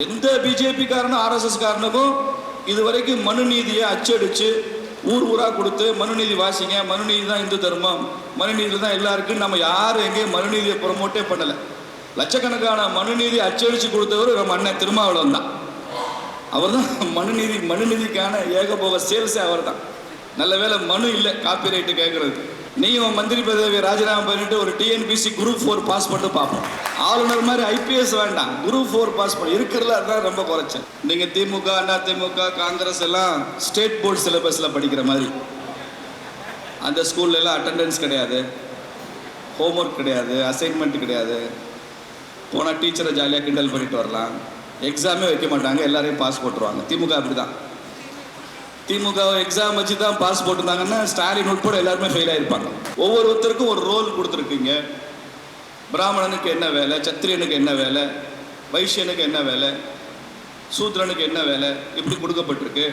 எந்த BJP காரனும் RSS காரனுக்கும் இது வரைக்கும் மனு நீதியை அச்சடிச்சு ஊர் ஊராக கொடுத்து மனுநீதி வாசிங்க மனுநீதி தான் இந்து தர்மம் மனுநீதி தான் எல்லாருக்கும் நம்ம யாரும் எங்கேயும் மனுநீதியை ப்ரொமோட்டே பண்ணலை. லட்சக்கணக்கான மனுநீதி அச்சடிச்சு கொடுத்தவர் நம்ம அண்ணன் திருமாவளவன் தான். அவர் தான் மனுநீதி மனுநீதிக்கான ஏகபோக சேல்ஸே அவர் தான் நல்ல வேலை மனு இல்லை காப்பி ரைட்டு கேட்கறது நீயும் மந்திரி பதவி ராஜினாமா பண்ணிட்டு ஒரு டிஎன்பிசி குரூப் ஃபோர் பாஸ் பண்ணிட்டு பார்ப்போம். ஆளுநர் மாதிரி ஐபிஎஸ் வேண்டாம். குரூப் ஃபோர் பாஸ் பண்ண. இருக்கிறதுல அதான் ரொம்ப குறைச்சேன் நீங்கள் திமுக அண்ணா திமுக காங்கிரஸ் எல்லாம் ஸ்டேட் போர்டு சிலபஸில் படிக்கிற மாதிரி. அந்த ஸ்கூல்ல எல்லாம் அட்டெண்டன்ஸ் கிடையாது. ஹோம்ஒர்க் கிடையாது. அசைன்மெண்ட் கிடையாது. போனால் டீச்சரை ஜாலியாக கிண்டல் பண்ணிட்டு வரலாம். எக்ஸாமே வைக்க மாட்டாங்க. எல்லாரையும் பாஸ் போட்டுருவாங்க. திமுக அப்படிதான். திமுக எக்ஸாம் வச்சு தான் பாஸ் போட்டிருந்தாங்கன்னா ஸ்டாலின் உட்பட எல்லாருமே ஃபெயில் ஆயிருப்பாங்க. ஒவ்வொருத்தருக்கும் ஒரு ரோல் கொடுத்துருக்கீங்க. பிராமணனுக்கு என்ன வேலை சத்திரியனுக்கு என்ன வேலை வைஷ்யனுக்கு என்ன வேலை சூத்ரனுக்கு என்ன வேலை இப்படி கொடுக்கப்பட்டிருக்கு.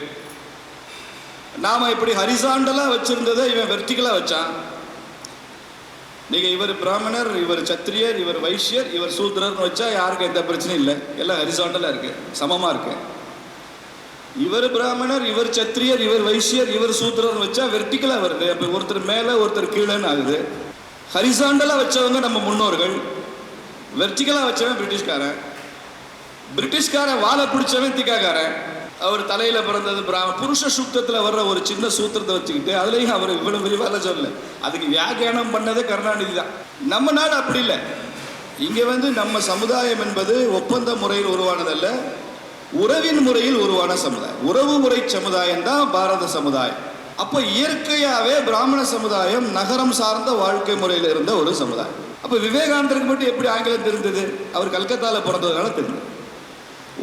நாம இப்படி ஹரிசாண்டலாக வச்சிருந்ததை இவன் வெர்டிகலாக வச்சான். நீங்கள் இவர் பிராமணர் இவர் சத்திரியர் இவர் வைஷ்யர் இவர் சூத்ரர்னு வச்சா யாருக்கும் எந்த பிரச்சனையும் இல்லை. எல்லாம் ஹரிசாண்டலாக இருக்குது சமமாக இருக்குது இவர் பிராமணர் இவர் சத்திரியர் இவர் வைசியர் இவர் சூத்திரர் வச்சா வெர்டிகலா வருது. அப்ப ஒருத்தர் மேல ஒருத்தர் கீழேன்னு ஆகுது. ஹரிசாண்டலா வச்சவங்க நம்ம முன்னோர்கள் வெர்டிக்கலாக வச்சவன் பிரிட்டிஷ்காரன். பிரிட்டிஷ்காரன் வாழை பிடிச்சவன் திக்காக்காரன் அவர் தலையில பிறந்தது பிராம புருஷ சுத்தத்துல வர்ற ஒரு சின்ன சூத்திரத்தை வச்சுக்கிட்டு அதுலயும் அவர் இவ்வளவு விரிவால சொல்லல. அதுக்கு வியாக்கியானம் பண்ணதே கருணாநிதி தான். நம்ம நாடு அப்படி இல்லை. இங்க வந்து நம்ம சமுதாயம் என்பது ஒப்பந்த முறையில் உருவானதல்ல. உறவின் முறையில் உருவான சமுதாயம். உறவு முறை சமுதாயம் தான் பாரத சமுதாயம். அப்போ இயற்கையாகவே பிராமண சமுதாயம் நகரம் சார்ந்த வாழ்க்கை முறையில் இருந்த ஒரு சமுதாயம். அப்போ விவேகானந்தருக்கு மட்டும் எப்படி ஆங்கிலம் தெரிந்தது? அவர் கல்கத்தாவில் பிறந்ததுனால தெரிஞ்சது.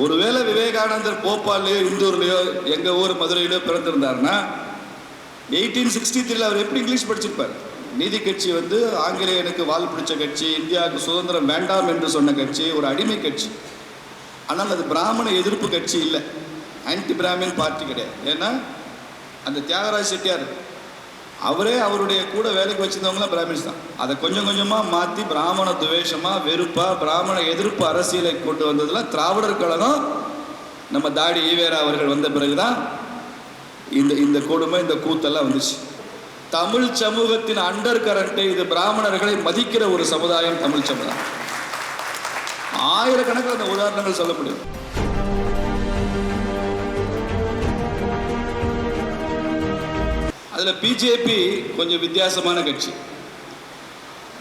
ஒருவேளை விவேகானந்தர் போபால்லையோ இந்தூர்லையோ எங்கள் ஊர் மதுரையிலோ பிறந்திருந்தாருன்னா எயிட்டீன் சிக்ஸ்டி த்ரீல அவர் எப்படி இங்கிலீஷ் படிச்சிருப்பார்? நீதி கட்சி வந்து ஆங்கிலேயனுக்கு வால் பிடிச்ச கட்சி இந்தியாவுக்கு சுதந்திரம் வேண்டாம் என்று சொன்ன கட்சி ஒரு அடிமை கட்சி. ஆனால் அது பிராமண எதிர்ப்பு கட்சி இல்லை. ஆன்டி பிராமின் பார்ட்டி கிடையாது. ஏன்னா அந்த தியாகராஜ் செட்டியார் அவரே அவருடைய கூட வேலைக்கு வச்சிருந்தவங்களாம் பிராமின்ஸ் தான். அதை கொஞ்சம் கொஞ்சமாக மாற்றி பிராமண துவேஷமாக வெறுப்பாக பிராமண எதிர்ப்பு அரசியலை கொண்டு வந்ததுலாம் திராவிடர் கழகம் நம்ம தாடி ஈவேரா அவர்கள் வந்த பிறகுதான் இந்த இந்த கொடுமை இந்த கூத்தெல்லாம் வந்துச்சு. தமிழ் சமூகத்தின் அண்டர் கரண்ட்டை இது பிராமணர்களை மதிக்கிற ஒரு சமுதாயம் தமிழ் சமுதாயம். ஆயிரக்கணக்கில் அந்த உதாரணங்கள் சொல்ல முடியும் அதில் பிஜேபி கொஞ்சம் வித்தியாசமான கட்சி.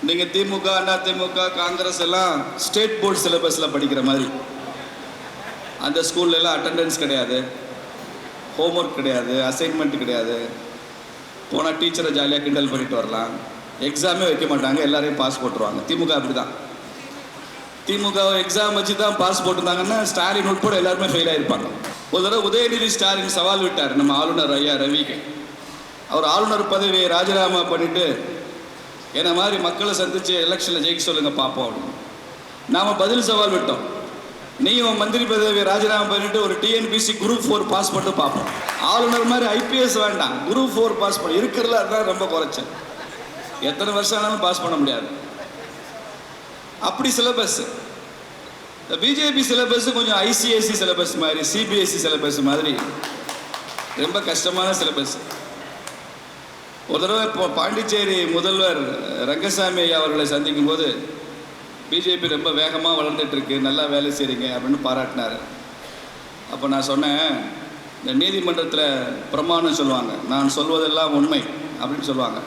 நீங்க திமுக அண்ணா திமுக காங்கிரஸ் எல்லாம் ஸ்டேட் போர்டு சிலபஸ்ல படிக்கிற மாதிரி. அந்த ஸ்கூல்ல எல்லாம் அட்டெண்டன்ஸ் கிடையாது. ஹோம்ஒர்க் கிடையாது அசைன்மெண்ட் கிடையாது. போனால் டீச்சரை ஜாலியாக கிண்டல் பண்ணிட்டு வரலாம். எக்ஸாமே வைக்க மாட்டாங்க எல்லாரையும் பாஸ் போட்டுருவாங்க. திமுக அப்படிதான். திமுக எக்ஸாம் வச்சு தான் பாஸ் போட்டிருந்தாங்கன்னா ஸ்டாலின் உட்பட எல்லாருமே ஃபெயில் ஆயிருப்பாங்க. ஒரு தடவை உதயநிதி ஸ்டாலின் சவால் விட்டார் நம்ம ஆளுநர் ஐயா ரவிக்கு. அவர் ஆளுநர் பதவியை ராஜினாமா பண்ணிட்டு என்ன மாதிரி மக்களை சந்திச்சு எலெக்ஷனில் ஜெயிக்க சொல்லுங்க பார்ப்போம் அப்படின்னு. நாம பதில் சவால் விட்டோம். நீயும் மந்திரி பதவியை ராஜினாமா பண்ணிட்டு ஒரு டிஎன்பிசி குரூப் ஃபோர் பாஸ் பண்ணிட்டு பார்ப்போம் ஆளுநர் மாதிரி ஐபிஎஸ் வேண்டாம் குரூப் ஃபோர் பாஸ் பண்ண இருக்கிறதா அதான் ரொம்ப குறைச்சேன் எத்தனை வருஷம் ஆனாலும் பாஸ் பண்ண முடியாது. அப்படி சிலபஸ் இந்த பிஜேபி சிலபஸ் கொஞ்சம் ஐசிஎஸ்சி சிலபஸ் மாதிரி சிபிஎஸ்சி சிலபஸ் மாதிரி. ரொம்ப கஷ்டமான சிலபஸ் ஒரு தடவை இப்போ பாண்டிச்சேரி முதல்வர் ரங்கசாமி ஐயா அவர்களை சந்திக்கும் போது பிஜேபி ரொம்ப வேகமாக வளர்ந்துட்டு இருக்கு நல்லா வேலை செய்கிறீங்க அப்படின்னு பாராட்டினார். அப்போ நான் சொன்னேன் இந்த நீதிமன்றத்தில் பிரமாணம் சொல்லுவாங்க. நான் சொல்வதெல்லாம் உண்மை அப்படின்னு சொல்லுவாங்க.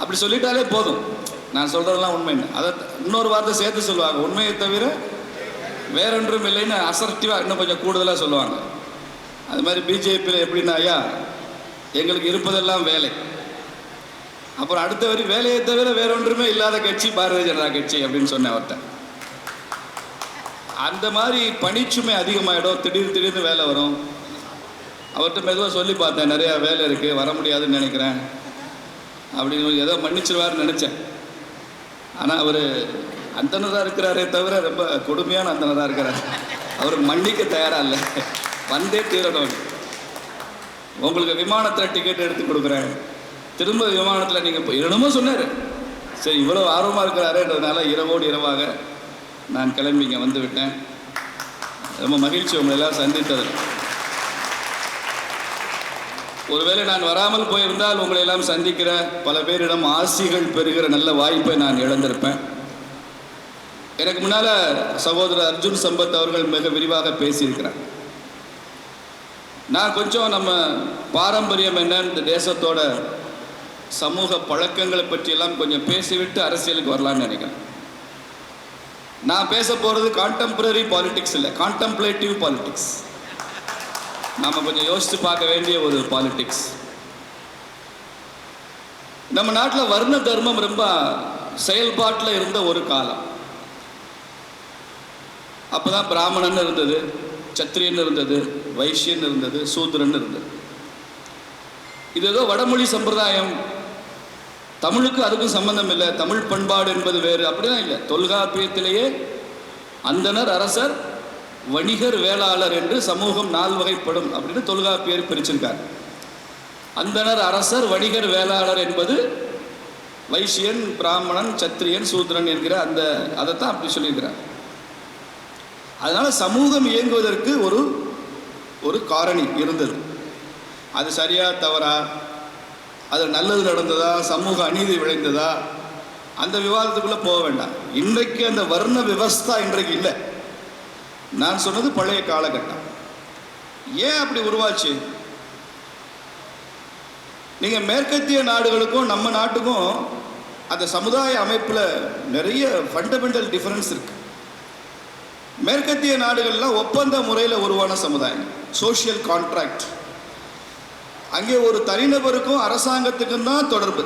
அப்படி சொல்லிட்டாலே போதும். நான் சொல்கிறதெல்லாம் உண்மைன்னு அதை இன்னொரு வார்த்தை சேர்த்து சொல்லுவாங்க. உண்மையை தவிர வேறொன்றும் இல்லைன்னு அசர்ட்டிவாக இன்னும் கொஞ்சம் கூடுதலாக சொல்லுவாங்க. அது மாதிரி பிஜேபியில் எப்படின்னா ஐயா எங்களுக்கு இருப்பதெல்லாம் வேலை. அப்புறம் அடுத்த வரி வேலையை தவிர வேற ஒன்றுமே இல்லாத கட்சி பாரதிய ஜனதா கட்சி அப்படின்னு சொன்னேன் அவர்கிட்ட. அந்த மாதிரி பணிச்சுமை அதிகமாயிடும். திடீர் திடீர்னு வேலை வரும். அவர்கிட்ட மெதுவாக சொல்லி பார்த்தேன் நிறையா வேலை இருக்குது வர முடியாதுன்னு நினைக்கிறேன். அப்படின்னு ஏதோ மன்னிச்சிருவாருன்னு நினச்சேன். ஆனால் அவர் அந்தனராக இருக்கிறாரே தவிர ரொம்ப கொடுமையான அந்தனராக இருக்கிறார். அவர் மன்னிக்க தயாராக இல்லை. வந்தே தீரணும். உங்களுக்கு விமானத்தில் டிக்கெட் எடுத்து கொடுக்குறேன். திரும்ப விமானத்தில் நீங்கள் என்னமோ சொன்னார். சரி இவ்வளோ ஆர்வமாக இருக்கிறாருன்றதுனால இரவோடு இரவாக நான் கிளம்பி இங்கே வந்து விட்டேன். ரொம்ப மகிழ்ச்சி உங்களை எல்லாம் சந்தித்தது ஒருவேளை நான் வராமல் போயிருந்தால் உங்களை எல்லாம் சந்திக்கிற பல பேரிடம் ஆசிகள் பெறுகிற நல்ல வாய்ப்பை நான் இழந்திருப்பேன். எனக்கு முன்னால சகோதரர் அர்ஜுன் சம்பத் அவர்கள் மிக விரிவாக பேசியிருக்கிறார். நான் கொஞ்சம் நம்ம பாரம்பரியம் என்ன இந்த தேசத்தோட சமூக பழக்கங்களை பற்றியெல்லாம் கொஞ்சம் பேசிவிட்டு அரசியலுக்கு வரலாம்னு நினைக்கிறேன். நான் பேச போகிறது கான்டெம்பரரி பாலிடிக்ஸ் இல்லை கான்டெம்ப்ளேட்டிவ் பாலிடிக்ஸ் நாம் கொஞ்சம் யோசித்து பார்க்க வேண்டிய ஒரு பாலிட்டிக்ஸ் நம்ம நாட்டில் வர்ண தர்மம் ரொம்ப செயல்பாட்டில் இருந்த ஒரு காலம். அப்பதான் பிராமணன் இருந்தது சத்திரியன் இருந்தது வைஷ்யன் இருந்தது சூத்திரன் இருந்தது. இது ஏதோ வடமொழி சம்பிரதாயம். தமிழுக்கு அதுக்கும் சம்பந்தம் இல்லை. தமிழ் பண்பாடு என்பது வேறு. அப்படிதான் இல்லை. தொல்காப்பியத்திலேயே அந்தனர் அரசர் வணிகர் வேளாளர் என்று சமூகம் நால் வகைப்படும் அப்படின்னு தொல்காப்பியர் பிரிச்சிருக்கார். அந்தனர் அரசர் வணிகர் வேளாளர் என்பது வைசியன் பிராமணன் சத்திரியன் சூத்திரன் என்கிற அந்த அதைத்தான் அப்படி சொல்லியிருக்கிறார். அதனால் சமூகம் இயங்குவதற்கு ஒரு ஒரு காரணி இருந்தது. அது சரியா தவறா? அது நல்லது நடந்ததா? சமூக அநீதி விளைந்ததா? அந்த விவாதத்துக்குள்ளே போக வேண்டாம். இன்றைக்கு அந்த வர்ண விவஸ்தா இன்றைக்கு இல்லை. நான் சொன்னது பழைய காலகட்டம். ஏன் அப்படி உருவாச்சு? நீங்க மேற்கத்திய நாடுகளுக்கும் நம்ம நாட்டுக்கும் அந்த சமுதாய அமைப்பில் நிறைய ஃபண்டமெண்டல் டிஃபரன்ஸ் இருக்கு. மேற்கத்திய நாடுகள்லாம் ஒப்பந்த முறையில் உருவான சமுதாயம். சோஷியல் கான்ட்ராக்ட் அங்கே ஒரு தனிநபருக்கும் அரசாங்கத்துக்கும் தான் தொடர்பு.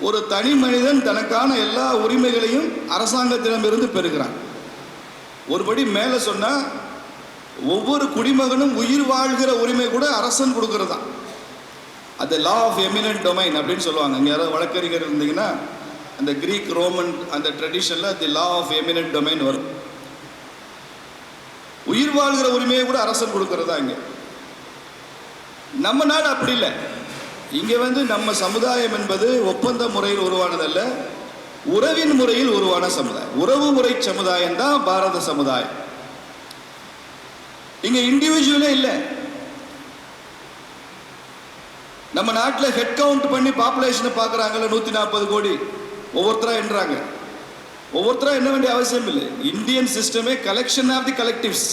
ஒரு தனி மனிதன் தனக்கான எல்லா உரிமைகளையும் அரசாங்கத்திடமிருந்து பெறுகிறான். ஒருபடி மேலே சொன்னால் ஒவ்வொரு குடிமகனும் உயிர் வாழ்கிற உரிமை கூட அரசன் கொடுக்கறது? தான் அது லா ஆஃப் எமினன்ட் டொமைன் அப்படின்னு சொல்லுவாங்க. இங்கே யாராவது வழக்கறிஞர் இருந்தீங்கன்னா அந்த கிரீக் ரோமன் அந்த ட்ரெடிஷனில் the law of eminent domain வரும். உயிர் வாழ்கிற உரிமையை கூட அரசன் கொடுக்கறதா இங்கே? நம்ம நாடு அப்படி இல்லை. இங்கே வந்து நம்ம சமுதாயம் என்பது ஒப்பந்த முறையில் உருவானதல்ல. உறவின் முறையில் உருவான சமுதாயம். உறவு முறை சமுதாயம் தான் பாரத சமுதாயம். இங்க இண்டிவிஜுவலே இல்லை. நம்ம நாட்டில் ஹெட் கவுண்ட் பண்ணி பாப்புலேஷனை பார்க்குறாங்கல்ல நூற்றி நாற்பது கோடி. ஒவ்வொருத்தராக எண்ணுறாங்க ஒவ்வொருத்தராக எண்ண வேண்டிய அவசியம் இல்லை. இந்தியன் சிஸ்டமே collection of the collectives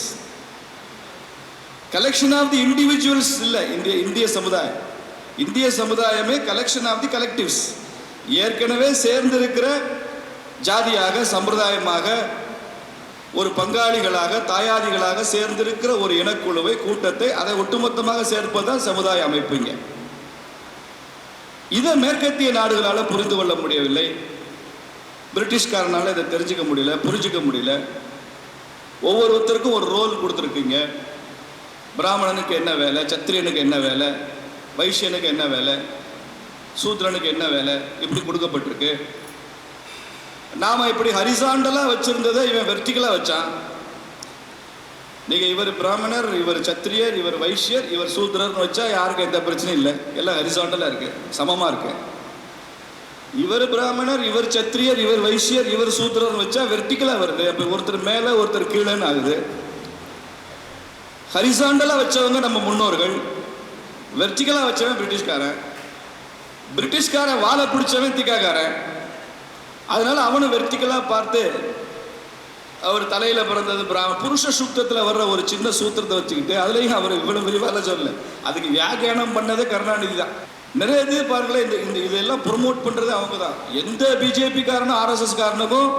collection of the individuals இல்லை. இந்திய இந்திய சமுதாயம். இந்திய சமுதாயமே கலெக்ஷன் ஆஃப் தி கலெக்டிவ்ஸ் ஏற்கனவே சேர்ந்திருக்கிற ஜாதியாக சம்பிரதாயமாக ஒரு பங்காளிகளாக தாயாதிகளாக சேர்ந்திருக்கிற ஒரு இனக்குழுவை கூட்டத்தை அதை ஒட்டுமொத்தமாக சேர்ப்பதுதான் சமுதாய அமைப்புங்க. இதை மேற்கத்திய நாடுகளால் புரிந்து கொள்ள முடியவில்லை. பிரிட்டிஷ்காரனால இதை தெரிஞ்சுக்க முடியல புரிஞ்சுக்க முடியல. ஒவ்வொருத்தருக்கும் ஒரு ரோல் கொடுத்துருக்கீங்க. பிராமணனுக்கு என்ன வேலை சத்திரியனுக்கு என்ன வேலை வைஷ்யனுக்கு என்ன வேலை சூத்ரனுக்கு என்ன வேலை? இப்படி கொடுக்கப்பட்டிருக்கு? நாம் இப்படி ஹரிசாண்டலாக வச்சுருந்ததை இவன் வெர்டிகலா வச்சான். நீங்கள் இவர் பிராமணர் இவர் சத்திரியர் இவர் வைஷ்யர் இவர் சூத்ரர்னு வச்சா யாருக்கும் எந்த பிரச்சனையும் இல்லை. எல்லாம் ஹரிசாண்டலாக இருக்குது சமமாக இருக்கு. இவர் பிராமணர் இவர் சத்திரியர் இவர் வைஷ்யர் இவர் சூத்ரர்னு வச்சா வெர்டிக்கலாக வருது. அப்போ ஒருத்தர் மேலே ஒருத்தர் கீழேன்னு ஆகுது. ஹரிசாண்டலாக வச்சவங்க நம்ம முன்னோர்கள். வெர்டிக்கலாக வச்சவன் பிரிட்டிஷ்காரன். பிரிட்டிஷ்காரன் வாழை பிடிச்சவன் திக்காக்காரன் அதனால அவனும் வெர்டிக்கலாக பார்த்து அவர் தலையில் பிறந்தது பிராம புருஷ சூத்திரத்தில் வர்ற ஒரு சின்ன சூத்திரத்தை வச்சுக்கிட்டு அதுலேயும் அவர் இவ்வளவு விரிவாக சொல்லல. அதுக்கு வியாக்கியானம் பண்ணதே கருணாநிதி தான். நிறைய இது பாருங்களேன் இந்த இந்த இதெல்லாம் ப்ரொமோட் பண்ணுறது அவங்க தான் எந்த பிஜேபி காரனும் ஆர்எஸ்எஸ் காரனுக்கும்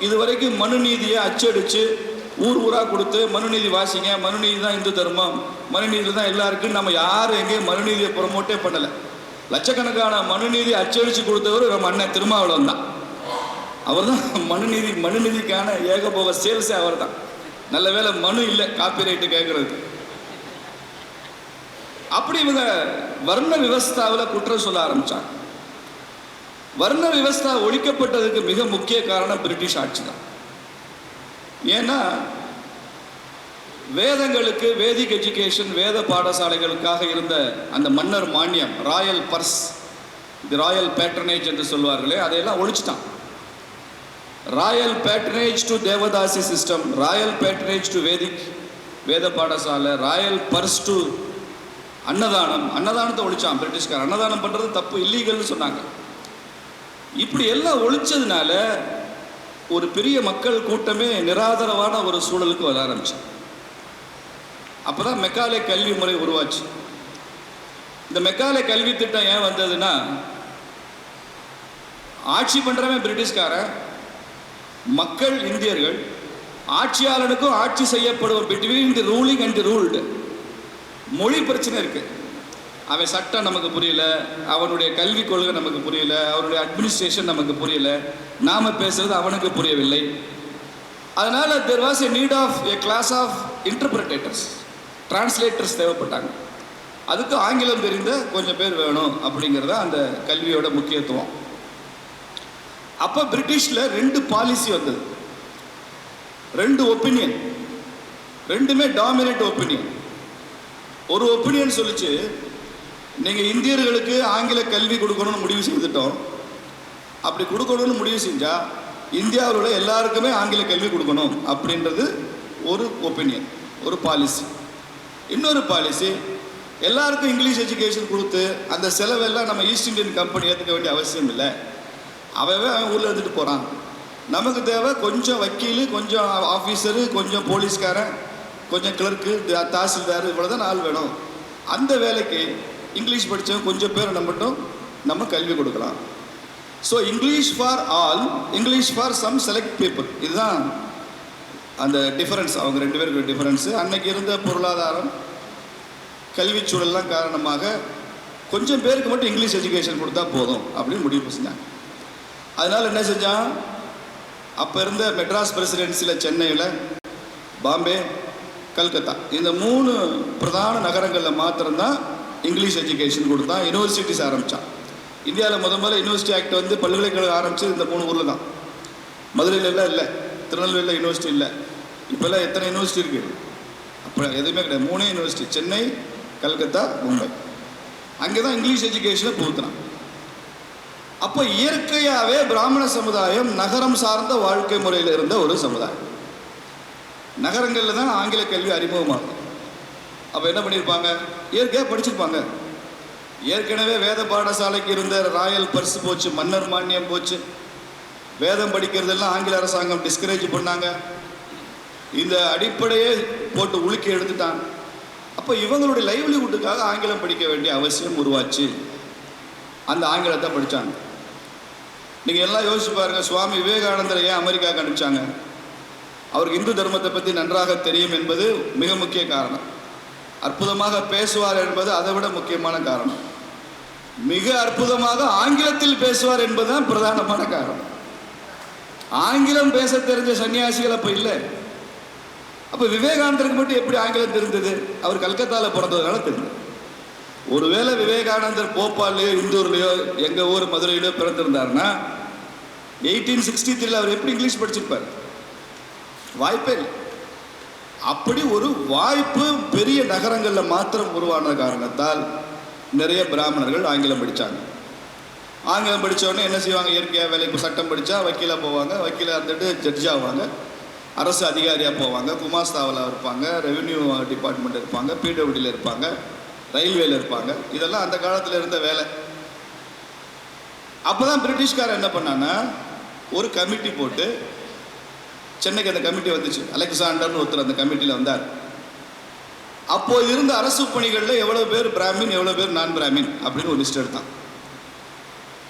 இது வரைக்கும் மனுநீதியை அச்சடிச்சு ஊர் ஊராக கொடுத்து மனுநீதி வாசிங்க மனுநீதி தான் இந்து தர்மம் மனுநீதி தான் எல்லாருக்கும் நம்ம யாரும் எங்கேயும் மனுநீதியை ப்ரொமோட்டே பண்ணலை. லட்சக்கணக்கான மனுநீதி அச்சடிச்சு கொடுத்தவர் நம்ம அண்ணன் திருமாவளவன் தான். அவர் தான் மனுநீதி மனுநீதிக்கான ஏகபோக சேல்ஸே அவர் தான் நல்ல வேளை மனு இல்லை காப்பி ரைட்டு கேட்கறது அப்படி இவங்க வர்ண விவஸ்தாவில் குற்றம் சொல்ல ஆரம்பிச்சாங்க. வர்ண விவஸ்தா ஒழிக்கப்பட்டதுக்கு மிக முக்கிய காரணம் பிரிட்டிஷ் ஆட்சி தான். ஏன்னா வேதங்களுக்கு வேதிக் எஜுகேஷன் வேத பாடசாலைகளுக்காக இருந்த அந்த மன்னர் மானியம் royal purse the royal patronage என்று சொல்வார்களே அதையெல்லாம் ஒழிச்சிட்டான். Royal patronage to devadasi system royal patronage to vedic வேத பாடசாலை ராயல் பர்ஸ் டு அன்னதானம் அன்னதானத்தை ஒழிச்சான் பிரிட்டிஷ்கார். அன்னதானம் பண்ணுறது தப்பு இல்லீகல்னு சொன்னாங்க. இப்படி எல்லாம் ஒழிச்சதுனால ஒரு பெரிய மக்கள் கூட்டமே நிராதரவான ஒரு சூழலுக்கு வர ஆரம்பிச்சு அப்பதான் மெக்காலே கல்வி முறை உருவாச்சு. இந்த மெக்காலே கல்வி திட்டம் ஏன் வந்ததுன்னா ஆட்சி பண்ணுறவன் பிரிட்டிஷ்காரன் மக்கள் இந்தியர்கள் ஆட்சியாளனுக்கும் ஆட்சி செய்யப்படுவோம் between the ruling and the ruled மொழி பிரச்சனை இருக்குது அவன் சட்டம் நமக்கு புரியல அவனுடைய கல்விக் கொள்கை நமக்கு புரியல அவனுடைய அட்மினிஸ்ட்ரேஷன் நமக்கு புரியல நாம பேசுறது அவனுக்கு புரியவில்லை. அதனால் there was a need of a class of interpretators translators தேவைப்பட்டாங்க. அதுக்கு ஆங்கிலம் தெரிந்த கொஞ்சம் பேர் வேணும் அப்படிங்கிறது அந்த கல்வியோட முக்கியத்துவம். அப்போ பிரிட்டிஷில் ரெண்டு பாலிசி வந்தது. ரெண்டு ஒப்பீனியன் ரெண்டுமே டாமினேட் ஒப்பீனியன் ஒரு ஒப்பீனியன் சொல்லிச்சு நீங்கள் இந்தியர்களுக்கு ஆங்கில கல்வி கொடுக்கணும்னு முடிவு செய்துட்டோம். அப்படி கொடுக்கணும்னு முடிவு செஞ்சால் இந்தியாவில் உள்ள எல்லாருக்குமே ஆங்கில கல்வி கொடுக்கணும். அப்படின்றது ஒரு ஒப்பீனியன் ஒரு பாலிசி இன்னொரு பாலிசி எல்லாருக்கும் இங்கிலீஷ் எஜுகேஷன் கொடுத்து அந்த செலவெல்லாம் நம்ம ஈஸ்ட் இந்தியன் கம்பெனி ஏற்றுக்க வேண்டிய அவசியம் இல்லை. அவன் அவன் ஊரில் எடுத்துகிட்டு போகிறான் நமக்கு தேவை கொஞ்சம் வக்கீல் கொஞ்சம் ஆஃபீஸரு கொஞ்சம் போலீஸ்காரன் கொஞ்சம் கிளர்க்கு தாசில்தார் இவ்வளோ தான் ஆள் வேணும். அந்த வேலைக்கு இங்கிலீஷ் படித்தவன் கொஞ்சம் பேர் நம்ம மட்டும் நம்ம கல்வி கொடுக்கலாம். So English for all English for some select people இதுதான் அந்த டிஃபரன்ஸ் அவங்க ரெண்டு பேருக்கு டிஃபரன்ஸு அன்னைக்கு இருந்த பொருளாதாரம் கல்விச் சூழல்லாம் காரணமாக கொஞ்சம் பேருக்கு மட்டும் இங்கிலீஷ் எஜுகேஷன் கொடுத்தா போதும் அப்படின்னு முடிவு செஞ்சாங்க அதனால் என்ன செஞ்சான்? அப்போ இருந்த மெட்ராஸ் பிரசிடென்சியில் சென்னையில் பாம்பே கல்கத்தா இந்த மூணு பிரதான நகரங்களில் மாத்திரம்தான் இங்கிலீஷ் எஜுகேஷன் கொடுத்தான் யூனிவர்சிட்டிஸ் ஆரம்பித்தான் இந்தியாவில் முத முதல்ல யூனிவர்சிட்டி ஆக்ட் வந்து பல்கலைக்கழகம் ஆரம்பிச்சது இந்த மூணு ஊரில் தான் மதுரையில் இல்லை. திருநெல்வேலியில் யூனிவர்சிட்டி இல்லை. இப்போல்லாம் எத்தனை யூனிவர்சிட்டி இருக்குது அப்போ எதுவுமே கிடையாது. மூணே யூனிவர்சிட்டி சென்னை கல்கத்தா மும்பை. அங்கே தான் இங்கிலீஷ் எஜுகேஷனை புகுத்தினான். அப்போ இயற்கையாகவே பிராமண சமுதாயம் நகரம் சார்ந்த வாழ்க்கை முறையில் இருந்த ஒரு சமுதாயம். நகரங்களில் தான் ஆங்கில கல்வி அறிமுகமாகும் அப்போ என்ன பண்ணியிருப்பாங்க இயற்கையாக படிச்சிருப்பாங்க. ஏற்கனவே வேத பாடசாலைக்கு இருந்த ராயல் பர்ஸ் போச்சு மன்னர் மானியம் போச்சு. வேதம் படிக்கிறதெல்லாம் ஆங்கில அரசாங்கம் டிஸ்கரேஜ் பண்ணாங்க. இந்த அடிப்படையே போட்டு உலுக்கி எடுத்துட்டாங்க. அப்போ இவங்களுடைய லைவ்லிஹுட்டுக்காக ஆங்கிலம் படிக்க வேண்டிய அவசியம் உருவாச்சு. அந்த ஆங்கிலத்தை படித்தாங்க நீங்கள் எல்லாம் யோசிச்சு பாருங்க சுவாமி விவேகானந்தரை ஏன் அமெரிக்காவுக்கு அனுப்பிச்சாங்க? அவருக்கு இந்து தர்மத்தை பற்றி நன்றாக தெரியும் என்பது மிக முக்கிய காரணம். அற்புதமாக பேசுவார் என்பது அதை விட முக்கியமான காரணம். மிக அற்புதமாக ஆங்கிலத்தில் பேசுவார் என்பதுதான் பிரதானமான காரணம். ஆங்கிலம் பேச தெரிஞ்ச சன்னியாசிகள் அப்போ இல்லை. அப்போ விவேகானந்தருக்கு மட்டும் எப்படி ஆங்கிலம் தெரிந்தது? அவர் கல்கத்தாவில் பிறந்ததுனால தெரிஞ்சது ஒருவேளை விவேகானந்தர் போபால்லையோ இந்தூர்லையோ எங்கள் ஊர் மதுரையிலோ பிறந்திருந்தார்னா எயிட்டீன் சிக்ஸ்டி த்ரீல அவர் எப்படி இங்கிலீஷ் படிச்சிருப்பார்? வாய்ப்பே இல்லை. அப்படி ஒரு வாய்ப்பு பெரிய நகரங்களில் மாத்திரம் உருவான காரணத்தால் நிறைய பிராமணர்கள் ஆங்கிலம் படித்தாங்க ஆங்கிலம் படித்தவொடனே என்ன செய்வாங்க? இயற்கையாக வேலைக்கு சட்டம் படித்தா வக்கீலாக போவாங்க. வக்கீலாக இருந்துட்டு ஜட்ஜ் ஆவாங்க. அரசு அதிகாரியாக போவாங்க. குமாஸ்தாவில் இருப்பாங்க. ரெவென்யூ டிபார்ட்மெண்ட் இருப்பாங்க. பிடபிள்யூடியில் இருப்பாங்க. ரயில்வேல இருப்பாங்க. இதெல்லாம் அந்த காலத்தில் இருந்த வேலை. அப்போ தான் பிரிட்டிஷ்காரன் என்ன பண்ணான்னா ஒரு கமிட்டி போட்டு சென்னைக்கு அந்த கமிட்டி வந்துச்சு. அலெக்சாண்டர்னு ஒருத்தர் அந்த கமிட்டியில் வந்தார். அப்போது இருந்த அரசு பணிகளில் எவ்வளோ பேர் பிராமின் எவ்வளோ பேர் நான் பிராமின் அப்படின்னு ஒரு லிஸ்ட் எடுத்தான்.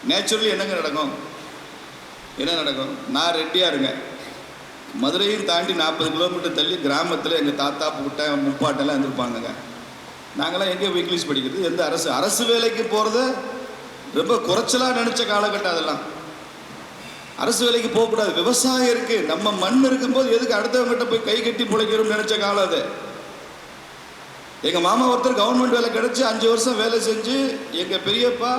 நேச்சுரலி என்னங்க நடக்கும்? என்ன நடக்கும்? நான் ரெட்டியாக இருங்க. மதுரையும் தாண்டி நாற்பது கிலோமீட்டர் தள்ளி கிராமத்தில் எங்கள் தாத்தா பூட்டை முப்பாட்டெல்லாம் இருந்திருப்பாங்கங்க. நாங்களாம் எங்கே இங்கிலீஷ் படிக்கிறது. எந்த அரசு? அரசு வேலைக்கு போகிறத ரொம்ப குறைச்சலாக நினச்ச காலகட்டம் அதெல்லாம். அரசு வேலைக்கு போகக்கூடாது. விவசாயம் இருக்குது நம்ம மண் இருக்கும்போது எதுக்கு அடுத்தவங்ககிட்ட போய் கை கட்டி பிழைக்கிறோம்னு நினச்ச காலம் அது. எங்கள் மாமா ஒருத்தர் கவர்மெண்ட் வேலை கிடச்சி அஞ்சு வருஷம் வேலை செஞ்சு எங்கள் பெரியப்பா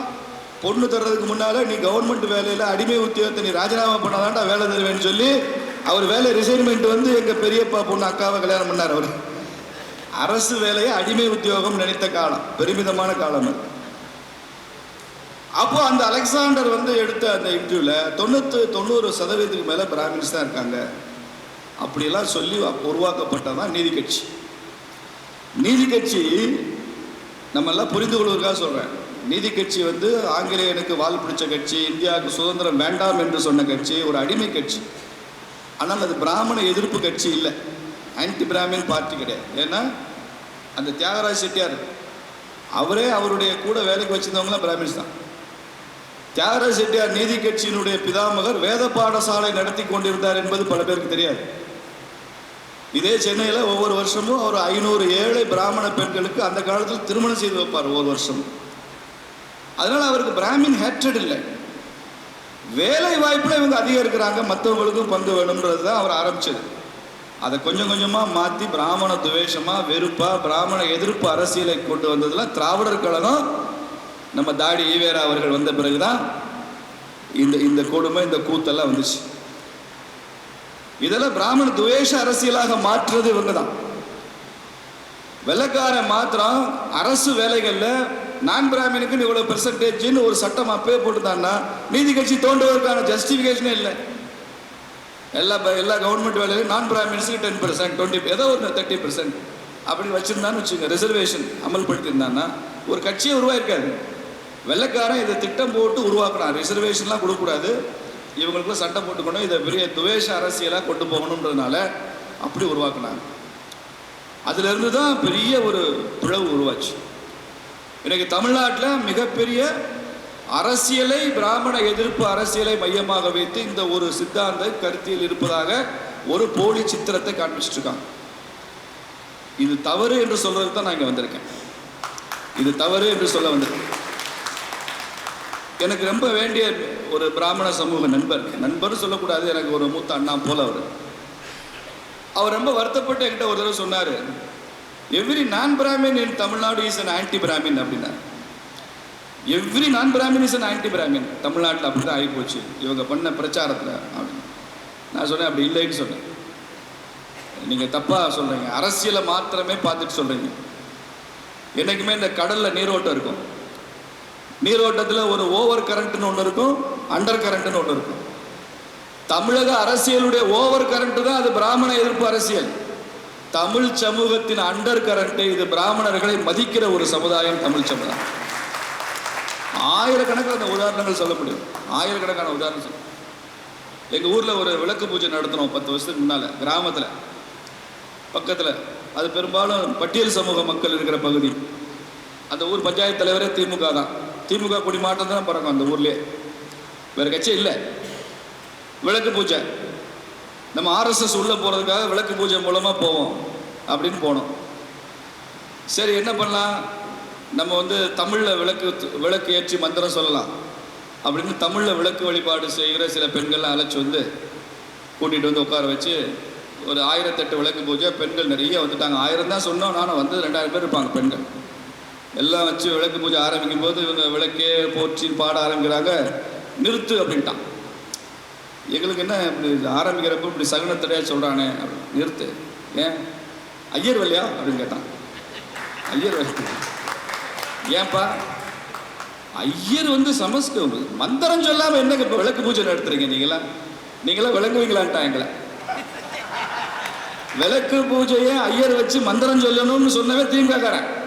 பொண்ணு தர்றதுக்கு முன்னால் நீ கவர்மெண்ட் வேலையில் அடிமை உத்தியோகத்தை நீ ராஜினாமா பண்ணாதான்டா வேலை தருவேன்னு சொல்லி அவர் வேலை ரிசைன்மெண்ட் வந்து எங்கள் பெரியப்பா பொண்ணு அக்காவை கல்யாணம் பண்ணார் அவர். அரசு வேலையை அடிமை உத்தியோகம் நினைத்த காலம் பெருமிதமான காலம் அது. அப்போ அந்த அலெக்சாண்டர் வந்து எடுத்த அந்த இன்டர்வியூவில் தொண்ணூத்து தொண்ணூறு சதவீதத்துக்கு மேலே பிராமின்ஸ் தான் இருக்காங்க. அப்படிலாம் சொல்லி உருவாக்கப்பட்டதான் நீதி கட்சி. நீதி கட்சி நம்ம எல்லாம் புரிந்து கொள்வதற்காக சொல்கிறேன் நீதி கட்சி வந்து ஆங்கிலேயனுக்கு வால் பிடிச்ச கட்சி இந்தியாவுக்கு சுதந்திரம் வேண்டாம் என்று சொன்ன கட்சி ஒரு அடிமை கட்சி. ஆனால் அது பிராமண எதிர்ப்பு கட்சி இல்லை. ஆன்டி பிராமின் பார்ட்டி கிடையாது. ஏன்னா அந்த தியாகராஜ் செட்டியார் அவரே அவருடைய கூட வேலைக்கு வச்சிருந்தவங்களாம் பிராமின்ஸ் தான். தியாகராஜ செட்டியார் நீதி கட்சியினுடைய பிதாமகர் வேத பாடசாலை நடத்தி கொண்டிருந்தார் என்பது பல பேருக்கு தெரியாது. இதே சென்னையில் ஒவ்வொரு வருஷமும் ஒரு ஐநூறு ஏழை பிராமண பெண்களுக்கு அந்த காலத்தில் திருமணம் செய்து வைப்பார் ஒவ்வொரு வருஷம் அதனால் அவருக்கு பிராமின் ஹேட்ரட் இல்லை. வேலை வாய்ப்பில் இவங்க அதிகம் இருக்கிறாங்க மற்றவங்களுக்கும் பங்கு வேணுன்றது தான் அவர் ஆரம்பிச்சது. அதை கொஞ்சம் கொஞ்சமாக மாற்றி பிராமண துவேஷமாக வெறுப்பாக பிராமண எதிர்ப்பு அரசியலை கொண்டு வந்ததில் திராவிடர் கழகம் நம்ம தாடி ஈவேரா அவர்கள் வந்த பிறகுதான் இந்த இந்த கொடுமை இந்த கூத்தெல்லாம் வந்துச்சு. இதெல்லாம் பிராமண துவேஷ அரசியலாக மாற்றுறது இவங்க தான். வெள்ளக்காரன் மாத்திரம் அரசு வேலைகளில் நான் பிராமினுக்குன்னு இவ்வளோ பெர்சன்டேஜ்னு ஒரு சட்டம் அப்பவே போட்டுட்டான்னா நீதி கட்சி தோண்டுவதற்கான ஜஸ்டிஃபிகேஷனே இல்லை. எல்லா எல்லா கவர்மெண்ட் வேலையிலும் நான் பிராமின்ஸுக்கு டென் பர்சன்ட் டுவெண்ட்டி ஏதோ ஒரு தேர்ட்டி பர்சன்ட் அப்படி வச்சுருந்தான்னு வச்சுங்க ரிசர்வேஷன் அமல்படுத்தியிருந்தான்னா ஒரு கட்சியே உருவாயிருக்காது. வெள்ளைக்காரன் இதை திட்டம் போட்டு உருவாக்கணும் ரிசர்வேஷன்லாம் கொடுக்கக்கூடாது. இவங்களுக்குள்ள சட்டம் போட்டுக்கணும். இதை பெரிய துவேஷ அரசியலாக கொண்டு போகணுன்றதுனால அப்படி உருவாக்குனாங்க. அதுலேருந்து தான் பெரிய ஒரு பிளவு உருவாச்சு. இன்றைக்கு தமிழ்நாட்டில் மிகப்பெரிய அரசியலை பிராமண எதிர்ப்பு அரசியலை மையமாக வைத்து இந்த ஒரு சித்தாந்த கருத்தியல் இருப்பதாக ஒரு போலி சித்திரத்தை காண்பிச்சிட்டு இருக்காங்க. இது தவறு என்று சொல்றதுக்கு தான் நான் இங்க வந்திருக்கேன். இது தவறு என்று சொல்ல வந்திருக்கேன். எனக்கு ரொம்ப வேண்டிய ஒரு பிராமண சமூக நண்பர் நண்பர் சொல்லக்கூடாது எனக்கு ஒரு மூத்த அண்ணா போல அவர். அவர் ரொம்ப வருத்தப்பட்டு என்கிட்ட ஒரு தடவை சொன்னார் every non Brahmin in Tamil Nadu is an anti Brahmin அப்படின்னா. Every non Brahmin is an anti Brahmin தமிழ்நாட்டில் அப்படி தான் ஆகிப்போச்சு. இவங்க பண்ண பிரச்சாரத்தில் அப்படின்னு. நான் சொன்னேன் அப்படி இல்லைன்னு சொன்னேன். நீங்கள் தப்பாக சொல்கிறீங்க அரசியலை மாத்திரமே பார்த்துட்டு சொல்கிறீங்க என்றைக்குமே இந்த கடலில் நீரோட்டம் இருக்கும். நீரோட்டத்தில் ஒரு ஓவர் கரண்ட்னு ஒன்று இருக்கும் அண்டர் கரண்ட்னு ஒன்று இருக்கும். தமிழக அரசியலுடைய ஓவர் கரண்ட் தான் அது பிராமண எதிர்ப்பு அரசியல். தமிழ் சமூகத்தின் அண்டர் கரண்ட் இது பிராமணர்களை மதிக்கிற ஒரு சமுதாயம் தமிழ் சமுதாயம். ஆயிரக்கணக்கான உதாரணங்கள் சொல்ல முடியும். ஆயிரக்கணக்கான உதாரணம் சொல்ல எங்கள் ஊரில் ஒரு விளக்கு பூஜை நடத்தினோம் பத்து வருஷத்துக்கு முன்னால் கிராமத்தில். பக்கத்தில். அது பெரும்பாலும் பட்டியல் சமூக மக்கள் இருக்கிற பகுதி. அந்த ஊர் பஞ்சாயத்து தலைவரே திமுக தான். திமுக குடிமாட்டம் தான் பிறக்கும் அந்த ஊர்லேயே. வேறு கட்சி இல்லை. விளக்கு பூஜை. நம்ம ஆர்எஸ்எஸ் உள்ளே போகிறதுக்காக விளக்கு பூஜை மூலமாக போவோம் அப்படின்னு போனோம். சரி என்ன பண்ணலாம்? நம்ம வந்து தமிழில் விளக்கு விளக்கு ஏற்றி மந்திரம் சொல்லலாம். அப்படின்னு தமிழில் விளக்கு வழிபாடு செய்கிற சில பெண்கள்லாம் அழைச்சி வந்து கூட்டிகிட்டு வந்து உட்கார வச்சு ஒரு ஆயிரத்தெட்டு விளக்கு பூஜை பெண்கள் நிறைய வந்துட்டாங்க. ஆயிரம் தான் சொன்னோம் நானும் வந்து ரெண்டாயிரம் பேர் இருப்பாங்க பெண்கள். எல்லாம் வச்சு விளக்கு பூஜை ஆரம்பிக்கும் போது இவங்க விளக்கே போற்றி பாட ஆரம்பிக்கிறாங்க. நிறுத்து அப்படின்ட்டான். எங்களுக்கு என்ன இப்படி ஆரம்பிக்கிறப்போ இப்படி சகுனத்தடையா சொல்கிறானே அப்படின்னு நிறுத்து. ஏன்? ஐயர் வழியா? அப்படின்னு கேட்டான். ஐயர் வழி. ஏன்பா? ஐயர் வந்து சமஸ்க மந்திரம் சொல்லாமல் என்னங்க இப்போ விளக்கு பூஜை நடத்துறீங்க நீங்களா நீங்களா விளங்குவீங்களான்ட்டா எங்களை. விளக்கு பூஜையை ஐயர் வச்சு மந்திரம் சொல்லணும்னு சொன்னவே திமுகக்காரன்.